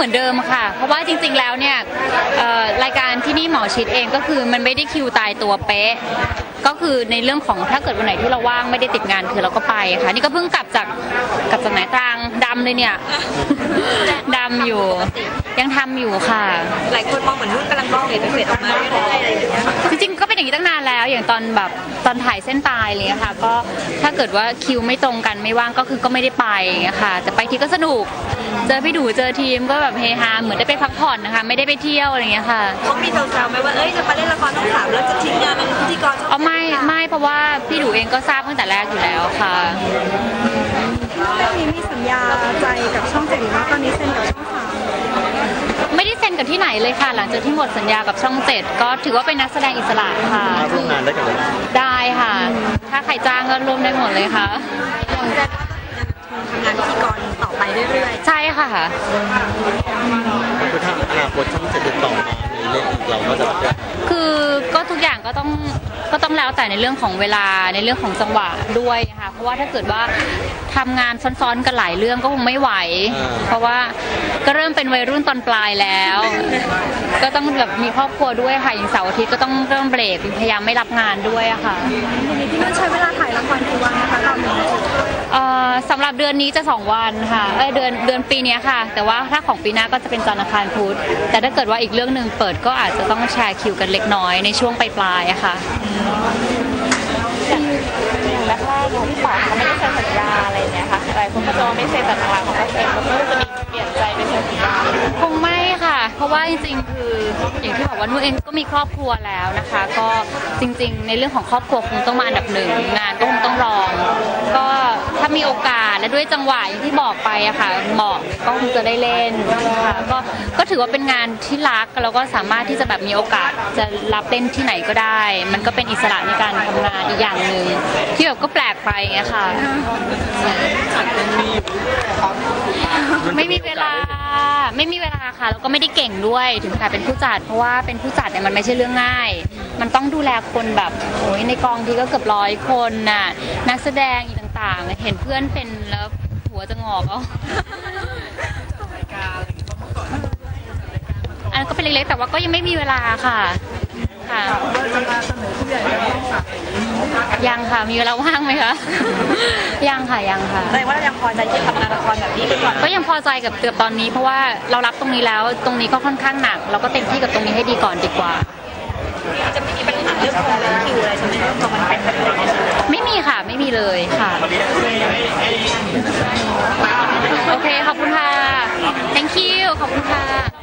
เหมือนเดิมค่ะ เพราะว่าจริง ๆ แล้วเนี่ยรายการที่นี่หมอชิดเองก็คือมันไม่ได้คิวตายตัวเป๊ะ ก็คือในเรื่องของถ้าเกิดวันไหนที่เราว่างไม่ได้ติดงานคือเราก็ไปค่ะ นี่ก็เพิ่งกลับจากกลับจากไหนตรังดำเลยเนี่ยดำอยู่ยังทำอยู่ค่ะ หลายคนมองเหมือนนุ่นกำลังมองเลยจะเสร็จออกมา อย่างนี้ตั้งนานแล้ว อย่างตอนแบบตอนถ่ายเส้นตายอะไรเลยค่ะ ก็ถ้าเกิดว่าคิวไม่ตรงกันไม่ว่างก็คือก็ไม่ได้ไปอย่างเงี้ยค่ะ แต่ไปทีก็สนุก เจอพี่ดูเจอทีมก็แบบเฮฮาเหมือนได้ไปพักผ่อนนะคะ ไม่ได้ไปเที่ยวอะไรอย่างเงี้ยค่ะเขามีแซวๆไหมว่า เอ้ย จะมาเล่นละครต้องสามแล้วจะทิ้งงานเป็นพิธีกรช่องเอาไม่ไม่เพราะว่าพี่ดูเองก็ทราบตั้งแต่แรกอยู่แล้วค่ะ เรื่องนี้มีสัญญาใจกับช่องเจ็ดหรื ที่ไหนเลยค่ะ หลังจากที่หมดสัญญากับช่องเจ็ดก็ถือว่าเป็นนักแสดงอิสระค่ะ มาร่วมงานได้กับเราได้ค่ะ ถ้าใครจ้างก็ร่วมได้หมดเลยค่ะทำงานพิธีกรต่อไปเรื่อยใช่ค่ะ คือถ้าอนาคตช่องจะติดต่อมาในเรื่องอีกเราก็จะคือก็ทุกอย่างก็ต้องก็ต้องแล้วแต่ในเรื่องของเวลาในเรื่องของจังหวะด้วยค่ะเพ ราะว่าถ้าเกิดว่าทำงานซ้อนๆกันหลายเรื่องก็คงไม่ไหว เพราะว่าก็เริ่มเป็นวัยรุ่นตอนปลายแล้ว ก็ต้องแบบมีครอบครัวด้วยค่ะอย่างเสาร์อาทิตย์ก็ต้องเริ่มเบรกพยายามไม่รับงานด้วยอะค่ะทีนี้พี่นุ่นใช้เวลาถ่ายละครกี่วันนะคะตอนนี้เอ่อสำหรับเดือนนี้จะ 2 วันค่ะเอ้ยเดือนเดือนปีเนี้ยค่ะ แต่ว่าถ้าของปีหน้าก็จะเป็นจันทร์อังคารพุธแต่ถ้าเกิดว่าอีกเรื่องหนึ่งเปิดก็อาจจะต้องแชร์คิวกันเล็กน้อยในช่วงปลายๆอะค่ะ จะไม่เซ็นแต่หลังๆเขาก็เซ็นแล้วก็จะมีเปลี่ยนใจไปเซ็นสัญญาคงไม่ค่ะ เพราะว่าจริงๆ คืออย่างที่บอกว่านุ่นเองก็มีครอบครัวแล้วนะคะ ก็จริง ๆ ในเรื่องของครอบครัวคงต้องมาอันดับหนึ่งงานก็คงต้องรอง ก็ มีโอกาสและด้วยจังหวะอย่างที่บอกไปอะค่ะเหมาะก็คงจะได้เล่นค่ะก็ก็ถือว่าเป็นงานที่รักแล้วก็สามารถที่จะแบบมีโอกาสจะรับเล่นที่ไหนก็ได้ มันก็เป็นอิสระในการทำงานอีกอย่างหนึ่งที่แบบก็แปลกไปไงค่ะไม่มีเวลาไม่มีเวลาค่ะแล้วก็ไม่ได้เก่งด้วยถึงขนาดเป็นผู้จัด เพราะว่าเป็นผู้จัดเนี่ยมันไม่ใช่เรื่องง่าย มันต้องดูแลคนแบบโอ้ยในกองที่ก็เกือบร้อยคนน่ะนักแสดงอีก ต่างๆ เห็นเพื่อนเป็นแล้วหัวจะงอกเอาอันนั้นก็เป็นเล็กๆแต่ว่าก็ยังไม่มีเวลาค่ะ ค่ะยังค่ะมีเวลาว่างไหมคะยังค่ะยังค่ะๆแสดงว่าเรายังพอใจที่ทำงานละครแบบนี้ไปก่อนก็ยังพอใจกับเกือบตอนนี้ เพราะว่าเรารับตรงนี้แล้วตรงนี้ก็ค่อนข้างหนัก เราก็เต็มที่กับตรงนี้ให้ดีก่อนดีกว่าจะไม่มีปัญหาเรื่องของคิวอะไรใช่ไหมพอมันเป็นแบบนี้ ไม่มีเลยค่ะโอเคขอบคุณค่ะ thank you ขอบคุณค่ะ